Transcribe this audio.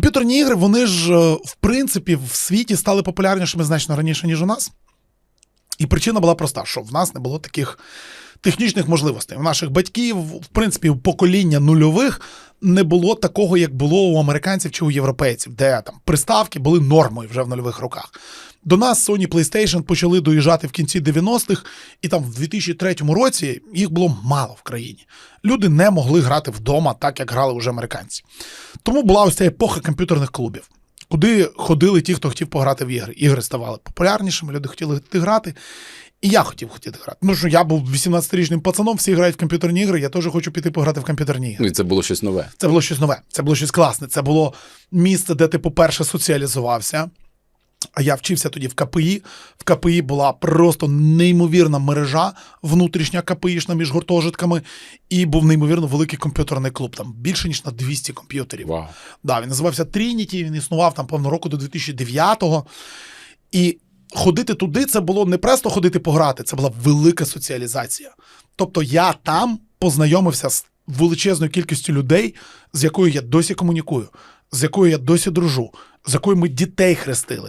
Комп'ютерні ігри, вони ж, е, в принципі, в світі стали популярнішими значно раніше, ніж у нас. І причина була проста, що в нас не було таких технічних можливостей. У наших батьків, в принципі, покоління нульових не було такого, як було у американців чи у європейців, де там приставки були нормою вже в нульових роках. До нас Sony PlayStation почали доїжджати в кінці 90-х, і там в 2003 році їх було мало в країні. Люди не могли грати вдома так, як грали вже американці. Тому була ось ця епоха комп'ютерних клубів, куди ходили ті, хто хотів пограти в ігри. Ігри ставали популярнішими, люди хотіли грати. І я хотів хотіти грати. Ну що я був 18-річним пацаном, всі грають в комп'ютерні ігри, я теж хочу піти пограти в комп'ютерні ігри. Ну і це було щось нове. Це було щось нове, це було щось класне. Це було місце, де ти, по-перше, соціалізувався. А я вчився тоді в КПІ. В КПІ була просто неймовірна мережа внутрішня КПІшна між гуртожитками, і був неймовірно великий комп'ютерний клуб. Там більше ніж на 200 комп'ютерів. Вау. Да, він називався Трініті, він існував там певно року до 2009-го. І ходити туди це було не просто ходити пограти, це була велика соціалізація. Тобто я там познайомився з величезною кількістю людей, з якою я досі комунікую, з якою я досі дружу, з якою ми дітей хрестили.